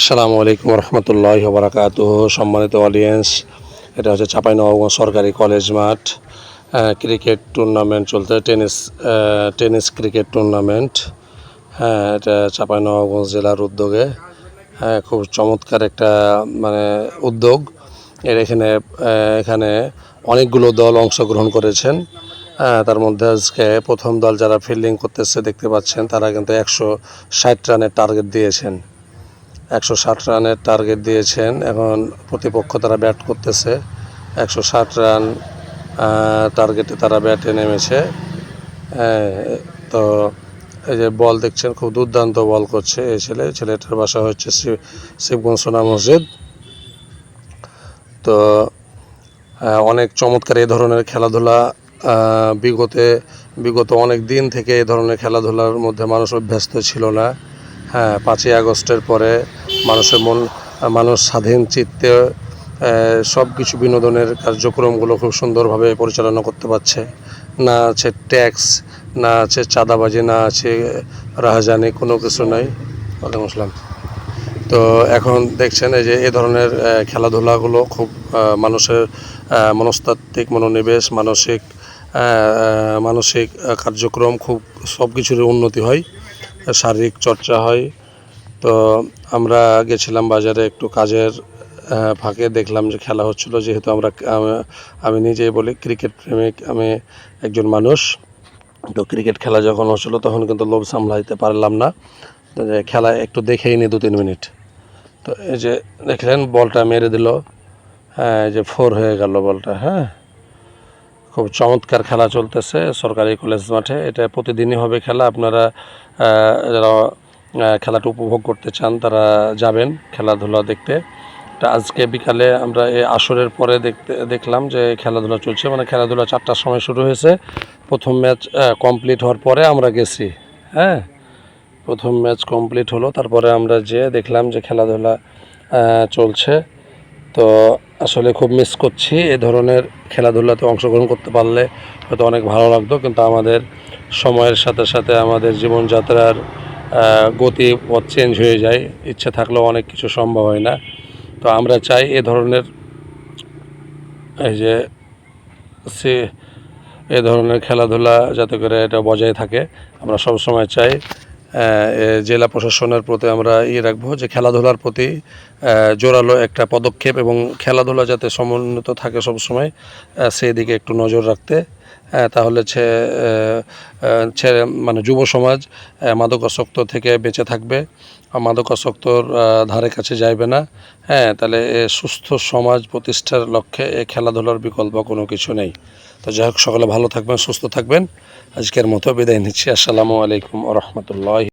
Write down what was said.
আসসালামু আলাইকুম রহমতুল্লাহ বারাকাত সম্মানিত অডিয়েন্স এটা হচ্ছে চাঁপাইনবাবগঞ্জ সরকারি কলেজ মাঠ। ক্রিকেট টুর্নামেন্ট চলতে টেনিস টেনিস ক্রিকেট টুর্নামেন্ট হ্যাঁ এটা চাঁপাইনবাবগঞ্জ জেলার উদ্যোগে। হ্যাঁ খুব চমৎকার একটা মানে উদ্যোগ। এর এখানে এখানে অনেকগুলো দল অংশগ্রহণ করেছেন। তার মধ্যে আজকে প্রথম দল যারা ফিল্ডিং করতেছে, দেখতে পাচ্ছেন, তারা কিন্তু একশো ষাট রানের টার্গেট দিয়েছেন। একশো ষাট রানের টার্গেট দিয়েছেন। এখন প্রতিপক্ষ তারা ব্যাট করতেছে। একশো ষাট রান টার্গেটে তারা ব্যাটে নেমেছে। হ্যাঁ, তো এই যে বল দেখছেন খুব দুর্দান্ত বল করছে এই ছেলে। ছেলেটার বাসা হচ্ছে শিব- শিবগঞ্জ সোনা মসজিদ। তো অনেক চমৎকার এই ধরনের খেলাধুলা বিগতে বিগত অনেক দিন থেকে এই ধরনের খেলাধুলার মধ্যে মানুষ অভ্যস্ত ছিল না। হ্যাঁ পাঁচই আগস্টের পরে মানুষের মন, মানুষ স্বাধীন চিত্তে সব কিছু বিনোদনের কার্যক্রমগুলো খুব সুন্দরভাবে পরিচালনা করতে পারছে। না আছে ট্যাক্স, না আছে চাঁদাবাজি, না আছে রাহাজানি, কোনো কিছু নাই। ওয়ালাইকুম আসসালাম। তো এখন দেখছেন এই যে এ ধরনের খেলাধুলাগুলো খুব মানুষের মনস্তাত্ত্বিক মনোনিবেশ, মানসিক মানসিক কার্যক্রম খুব সব কিছুরই উন্নতি হয়। শারীরিক চর্চা হয়। তো আমরা গেছিলাম বাজারে একটু কাজের ফাঁকে দেখলাম যে খেলা হচ্ছিল, যেহেতু আমরা আমি নিজেই বলি ক্রিকেট প্রেমিক, আমি একজন মানুষ। তো ক্রিকেট খেলা যখন হচ্ছিল, তখন কিন্তু লোভ সামলাইতে পারলাম না। খেলা একটু দেখেই নি দু তিন মিনিট। তো এই যে দেখলেন, বলটা মেরে দিল। হ্যাঁ যে ফোর হয়ে গেল বলটা হ্যাঁ। খুব চমৎকার খেলা চলতেছে সরকারি কলেজ মাঠে। এটা প্রতিদিনই হবে খেলা। আপনারা যারা খেলাটা উপভোগ করতে চান, তারা যাবেন খেলাধুলা দেখতে। আজকে বিকালে আমরা এই আসরের পরে দেখতে, দেখলাম যে খেলাধুলা চলছে। মানে খেলাধুলা চারটার সময় শুরু হয়েছে। প্রথম ম্যাচ কমপ্লিট হওয়ার পরে আমরা গেছি। হ্যাঁ? প্রথম ম্যাচ কমপ্লিট হলো। তারপরে আমরা যেয়ে দেখলাম যে খেলাধুলা চলছে। তো আসলে খুব মিস করছি এ ধরনের খেলাধুলাতে অংশগ্রহণ করতে পারলে হয়তো অনেক ভালো লাগতো, কিন্তু আমাদের সময়ের সাথে সাথে আমাদের জীবনযাত্রার গতি পথ চেঞ্জ হয়ে যায়। ইচ্ছে থাকলেও অনেক কিছু সম্ভব হয় না। তো আমরা চাই এ ধরনের, এই যে, সে, এ ধরনের খেলাধুলা যাতে করে এটা বজায় থাকে। আমরা সব সময় চাই জেলা প্রশাসনের প্রতি আমরা ইয়ে রাখব যে খেলাধুলার প্রতি জোরালো একটা পদক্ষেপ এবং খেলাধুলা যাতে সমুন্নত থাকে সবসময় সেই দিকে একটু নজর রাখতে তাহলে ছেলে মানে যুব সমাজ মাদকাসক্ত থেকে বেঁচে থাকবে। মাদকাসক্তর ধারে কাছে যাইবে না। হ্যাঁ তাহলে সুস্থ সমাজ প্রতিষ্ঠার লক্ষ্যে এ খেলাধুলার বিকল্প কোনো কিছু নেই। তো যাই হোক, সকলে ভালো থাকবেন, সুস্থ থাকবেন। আজকের মতো বিদায় নিচ্ছি। আসসালামু আলাইকুম রহমতুল্লাহ।